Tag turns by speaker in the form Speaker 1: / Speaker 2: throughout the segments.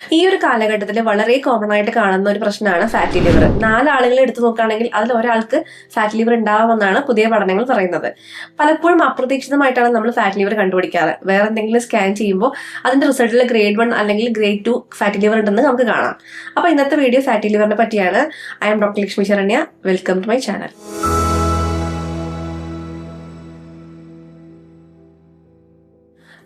Speaker 1: ഈ ഒരു കാലഘട്ടത്തിൽ വളരെ കോമൺ ആയിട്ട് കാണുന്ന ഒരു പ്രശ്നമാണ് ഫാറ്റി ലിവർ നാലാളുകളെ എടുത്തു നോക്കുകയാണെങ്കിൽ അതിൽ ഒരാൾക്ക് ഫാറ്റ് ലിവർ ഉണ്ടാവുമെന്നാണ് പുതിയ പഠനങ്ങൾ പറയുന്നത്. പലപ്പോഴും അപ്രതീക്ഷിതമായിട്ടാണ് നമ്മൾ ഫാറ്റ് ലിവർ കണ്ടുപിടിക്കാറ്. വേറെ എന്തെങ്കിലും സ്കാൻ ചെയ്യുമ്പോൾ അതിന്റെ റിസൾട്ടിൽ ഗ്രേഡ് വൺ അല്ലെങ്കിൽ ഗ്രേഡ് ടു ഫാറ്റി ലിവർ ഉണ്ടെന്ന് നമുക്ക് കാണാം. അപ്പൊ ഇന്നത്തെ വീഡിയോ ഫാറ്റി ലിവറിനെ പറ്റിയാണ്. I'm doctor Lakshmi Saranya. Welcome to my channel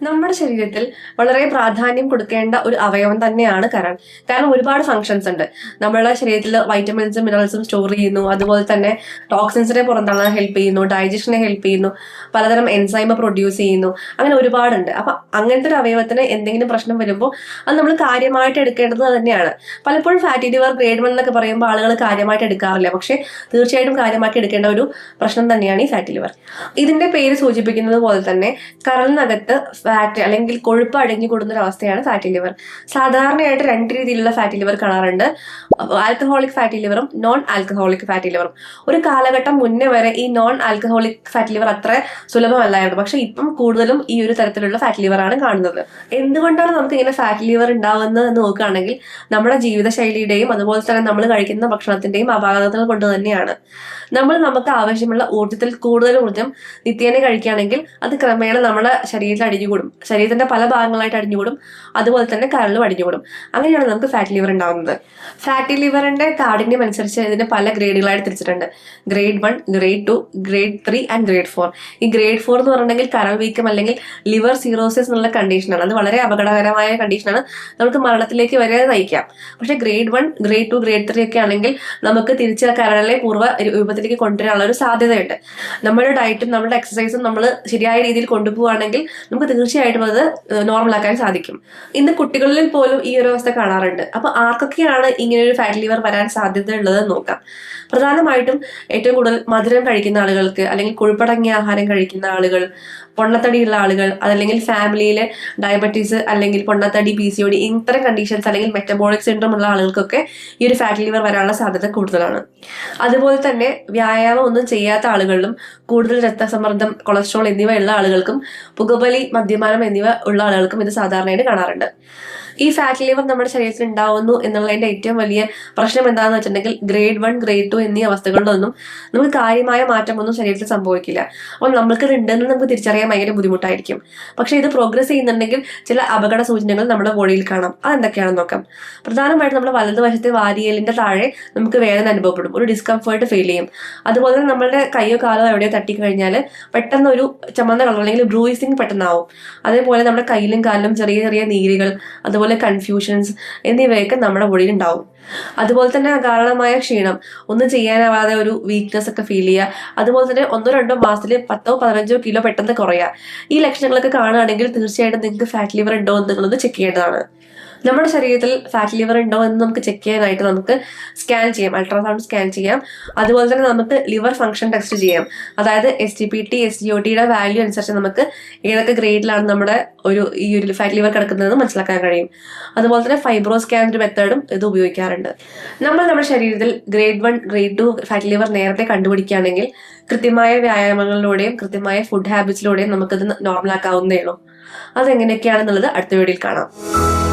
Speaker 1: നമ്മുടെ ശരീരത്തിൽ വളരെ പ്രാധാന്യം കൊടുക്കേണ്ട ഒരു അവയവം തന്നെയാണ് കരൾ കാരണം ഒരുപാട് ഫങ്ഷൻസ് ഉണ്ട്. നമ്മുടെ ശരീരത്തിൽ വൈറ്റമിൻസും മിനറൽസും സ്റ്റോർ ചെയ്യുന്നു. അതുപോലെ തന്നെ ടോക്സിൻസിനെ പുറന്തള്ളാൻ ഹെൽപ്പ് ചെയ്യുന്നു. ഡൈജഷനെ ഹെൽപ്പ് ചെയ്യുന്നു. പലതരം എൻസൈമ പ്രൊഡ്യൂസ് ചെയ്യുന്നു. അങ്ങനെ ഒരുപാടുണ്ട്. അപ്പൊ അങ്ങനത്തെ ഒരു അവയവത്തിന് എന്തെങ്കിലും പ്രശ്നം വരുമ്പോൾ അത് നമ്മൾ കാര്യമായിട്ട് എടുക്കേണ്ടത് തന്നെയാണ്. പലപ്പോഴും ഫാറ്റി ലിവർ ഗ്രേഡ് വൺ എന്നൊക്കെ പറയുമ്പോൾ ആളുകൾ കാര്യമായിട്ട് എടുക്കാറില്ല. പക്ഷേ തീർച്ചയായിട്ടും കാര്യമാക്കി എടുക്കേണ്ട ഒരു പ്രശ്നം തന്നെയാണ് ഈ ഫാറ്റി ലിവർ ഇതിന്റെ പേര് സൂചിപ്പിക്കുന്നത് പോലെ തന്നെ കരളിനകത്ത് ഫാറ്റ് അല്ലെങ്കിൽ കൊഴുപ്പ് അടങ്ങി കൂടുന്ന ഒരു അവസ്ഥയാണ് ഫാറ്റി ലിവർ സാധാരണയായിട്ട് രണ്ട് രീതിയിലുള്ള ഫാറ്റി ലിവർ കാണാറുണ്ട്. ആൽക്കഹോളിക് ഫാറ്റി ലിവറും നോൺ ആൽക്കഹോളിക് ഫാറ്റി ലിവറും ഒരു കാലഘട്ടം മുന്നേ വരെ ഈ നോൺ ആൽക്കഹോളിക് ഫാറ്റി ലിവർ അത്ര സുലഭമല്ലായിരുന്നു. പക്ഷെ ഇപ്പം കൂടുതലും ഈ ഒരു തരത്തിലുള്ള ഫാറ്റി ലിവറാണ് കാണുന്നത്. എന്തുകൊണ്ടാണ് നമുക്ക് ഇങ്ങനെ ഫാറ്റി ലിവർ ഉണ്ടാവുന്നത് എന്ന് നോക്കുകയാണെങ്കിൽ നമ്മുടെ ജീവിതശൈലിയുടെയും അതുപോലെ തന്നെ നമ്മൾ കഴിക്കുന്ന ഭക്ഷണത്തിന്റെയും അപാകതകൾ കൊണ്ട് തന്നെയാണ്. നമ്മൾ നമുക്ക് ആവശ്യമുള്ള ഊർജത്തിൽ കൂടുതൽ ഊർജം നിത്യേന കഴിക്കുകയാണെങ്കിൽ അത് ക്രമേണ നമ്മുടെ ശരീരത്തിൽ അടിഞ്ഞുകൂടും. ശരീരത്തിന്റെ പല ഭാഗങ്ങളായിട്ട് അടിഞ്ഞുകൂടും. അതുപോലെ തന്നെ കരളിലും അടിഞ്ഞുകൂടും. അങ്ങനെയാണ് നമുക്ക് ഫാറ്റ് ലിവർ ഉണ്ടാവുന്നത്. ഫാറ്റി ലിവറിന്റെ കാഠിന്യം അനുസരിച്ച് ഇതിന് പല ഗ്രേഡുകളായിട്ട് തിരിച്ചിട്ടുണ്ട്. Grade one grade two grade three and grade four ഈ ഗ്രേഡ് ഫോർ എന്ന് പറഞ്ഞിട്ടുണ്ടെങ്കിൽ കരൾ വീക്കം അല്ലെങ്കിൽ ലിവർ സീറോസിസ് എന്നുള്ള കണ്ടീഷനാണ് അത് വളരെ അപകടകരമായ കണ്ടീഷനാണ് നമുക്ക് മരണത്തിലേക്ക് വരെ നയിക്കാം. പക്ഷേ grade one grade two grade three ഒക്കെ ആണെങ്കിൽ നമുക്ക് തിരിച്ച് കരളിലെ പൂർവ രൂപത്തിലേക്ക് കൊണ്ടുവരാനുള്ള ഒരു സാധ്യതയുണ്ട്. നമ്മുടെ ഡയറ്റും നമ്മുടെ എക്സസൈസും നമ്മൾ ശരിയായ രീതിയിൽ കൊണ്ടുപോവുകയാണെങ്കിൽ നമുക്ക് തീർച്ചയായിട്ടും അത് നോർമലാക്കാൻ സാധിക്കും. ഇന്ന് കുട്ടികളിൽ പോലും ഈ ഒരു അവസ്ഥ കാണാറുണ്ട്. അപ്പൊ ആർക്കൊക്കെയാണ് ഇങ്ങനെ ഒരു ഫാറ്റ് ലിവർ വരാൻ സാധ്യത ഉള്ളത് നോക്കാം. പ്രധാനമായിട്ടും ഏറ്റവും കൂടുതൽ മധുരം കഴിക്കുന്ന ആളുകൾക്ക് അല്ലെങ്കിൽ കൊഴുപ്പടങ്ങിയ ആഹാരം കഴിക്കുന്ന ആളുകൾ പൊണ്ണത്തടിയുള്ള ആളുകൾ അതല്ലെങ്കിൽ ഫാമിലിയിലെ ഡയബറ്റീസ് അല്ലെങ്കിൽ പൊണ്ണത്തടി പി സി ഒ ഡി ഇത്തരം കണ്ടീഷൻസ് അല്ലെങ്കിൽ മെറ്റബോളിക് സിൻഡ്രം ഉള്ള ആളുകൾക്കൊക്കെ ഈ ഒരു ഫാറ്റ് ലിവർ വരാനുള്ള സാധ്യത കൂടുതലാണ്. അതുപോലെ തന്നെ വ്യായാമം ഒന്നും ചെയ്യാത്ത ആളുകളിലും കൂടുതൽ രക്തസമ്മർദ്ദം കൊളസ്ട്രോൾ എന്നിവയുള്ള ആളുകൾക്കും പുകവലി മദ്യപാനം എന്നിവ ഉള്ള ആളുകൾക്കും ഇത് സാധാരണയായിട്ട് കാണാറുണ്ട്. ഈ ഫാറ്റ് ലിവർ നമ്മുടെ ശരീരത്തിൽ ഉണ്ടാവുന്നു എന്നുള്ളതിന്റെ ഏറ്റവും വലിയ പ്രശ്നം എന്താണെന്ന് വെച്ചിട്ടുണ്ടെങ്കിൽ ഗ്രേഡ് വൺ ഗ്രേഡ് ടു എന്നീ അവസ്ഥകളിലൊന്നും നമുക്ക് കാര്യമായ മാറ്റമൊന്നും ശരീരത്തിൽ സംഭവിക്കില്ല. അപ്പോൾ നമ്മൾക്ക് ഇത് ഉണ്ടെന്ന് നമുക്ക് തിരിച്ചറിയാൻ ഭയങ്കര ബുദ്ധിമുട്ടായിരിക്കും. പക്ഷേ ഇത് പ്രോഗ്രസ് ചെയ്യുന്നുണ്ടെങ്കിൽ ചില അപകട സൂചനകൾ നമ്മുടെ ബോഡിയിൽ കാണാം. അതെന്തൊക്കെയാണെന്ന് നോക്കാം. പ്രധാനമായിട്ടും നമ്മുടെ വലതുവശത്തെ വാരിയലിന്റെ താഴെ നമുക്ക് വേദന അനുഭവപ്പെടും. ഒരു ഡിസ്കംഫേർട്ട് ഫീൽ ചെയ്യും. അതുപോലെ തന്നെ നമ്മുടെ കൈയോ കാലോ എവിടെയോ തട്ടിക്കഴിഞ്ഞാൽ പെട്ടെന്ന് ഒരു ചുമന്ന കളർ അല്ലെങ്കിൽ ബ്രൂയിസിങ് പെട്ടെന്നാവും. അതേപോലെ നമ്മുടെ കയ്യിലും കാലിലും ചെറിയ ചെറിയ നീരുകൾ അതുപോലെ കൺഫ്യൂഷൻസ് എന്നിവയൊക്കെ നമ്മുടെ ബോഡിയിൽ ഉണ്ടാവും. അതുപോലെ തന്നെ അകാരണമായ ക്ഷീണം ഒന്നും ചെയ്യാനാവാതെ ഒരു വീക്ക്നെസ് ഒക്കെ ഫീൽ ചെയ്യുക അതുപോലെ തന്നെ ഒന്നോ രണ്ടോ മാസത്തിൽ പത്തോ പതിനഞ്ചോ കിലോ പെട്ടെന്ന് കുറയുക. ഈ ലക്ഷണങ്ങളൊക്കെ കാണുകയാണെങ്കിൽ തീർച്ചയായിട്ടും നിങ്ങൾക്ക് ഫാറ്റ് ലിവർ ഉണ്ടോ എന്ന് നിങ്ങളൊന്ന് ചെക്ക് ചെയ്യേണ്ടതാണ്. നമ്മുടെ ശരീരത്തിൽ ഫാറ്റ് ലിവർ ഉണ്ടോ എന്ന് നമുക്ക് ചെക്ക് ചെയ്യാനായിട്ട് നമുക്ക് സ്കാൻ ചെയ്യാം. അൾട്രാസൗണ്ട് സ്കാൻ ചെയ്യാം. അതുപോലെ തന്നെ നമുക്ക് ലിവർ ഫംഗ്ഷൻ ടെസ്റ്റ് ചെയ്യാം. അതായത് S T P T S G O ടിയുടെ വാല്യൂ അനുസരിച്ച് നമുക്ക് ഏതൊക്കെ ഗ്രേഡിലാണ് നമ്മുടെ ഒരു ഈ ഒരു ഫാറ്റ് ലിവർ കിടക്കുന്നതെന്ന് മനസ്സിലാക്കാൻ കഴിയും. അതുപോലെ തന്നെ ഫൈബ്രോ സ്കാൻ ഒരു മെത്തേഡും ഇത് ഉപയോഗിക്കാറുണ്ട്. നമ്മൾ നമ്മുടെ ശരീരത്തിൽ grade one grade two fat liver നേരത്തെ കണ്ടുപിടിക്കുകയാണെങ്കിൽ കൃത്യമായ വ്യായാമങ്ങളിലൂടെയും കൃത്യമായ ഫുഡ് ഹാബിറ്റ്സിലൂടെയും നമുക്കത് നോർമലാക്കാവുന്നേ ഉള്ളൂ. അതെങ്ങനെയൊക്കെയാണെന്നുള്ളത് അടുത്ത വീഡിയോയിൽ കാണാം.